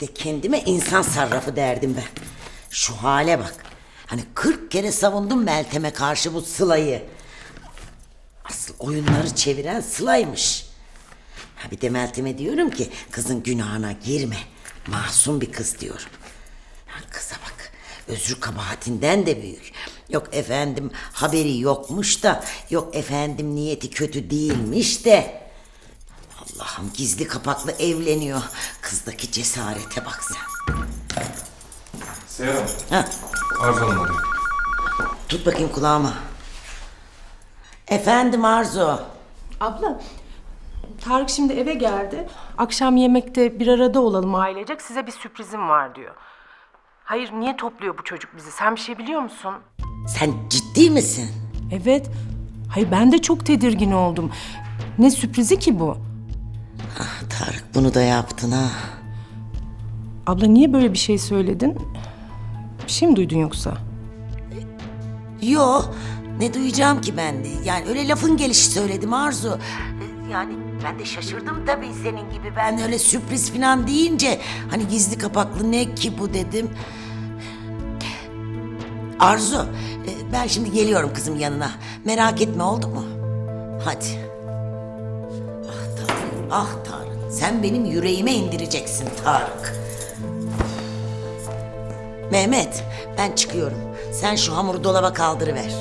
De kendime insan sarrafı derdim ben. Şu hale bak. Hani 40 kere savundum Meltem'e karşı bu Sıla'yı. Asıl oyunları çeviren Sıla'ymış. Ha bir de Meltem'e diyorum ki kızın günahına girme. Masum bir kız diyorum. Ha, kıza bak. Özrü kabahatinden de büyük. Yok efendim haberi yokmuş da yok efendim niyeti kötü değilmiş de. Allah'ım gizli kapaklı evleniyor. Kızdaki cesarete bak sen. Seher Hanım, Ha, Arzu Hanım arıyor. tut bakayım kulağıma. Efendim Arzu. Abla, Tarık şimdi eve geldi. Akşam yemekte bir arada olalım ailecek. Size bir sürprizim var diyor. Hayır, niye topluyor bu çocuk bizi? Sen bir şey biliyor musun? Sen ciddi misin? Evet. Hayır, ben de çok tedirgin oldum. Ne sürprizi ki bu? Tarık bunu da yaptın ha. Abla niye böyle bir şey söyledin? Bir şey mi duydun yoksa? Yo, ne duyacağım ki ben de? Yani öyle lafın gelişi söyledim Arzu. Yani ben de şaşırdım tabii senin gibi. Ben öyle sürpriz falan deyince hani gizli kapaklı ne ki bu dedim. Arzu, e, ben şimdi geliyorum kızım yanına. Merak etme oldu mu? Hadi. Ah Tarık. Sen benim yüreğime indireceksin Tarık. Mehmet, ben çıkıyorum. Sen şu hamuru dolaba kaldırıver.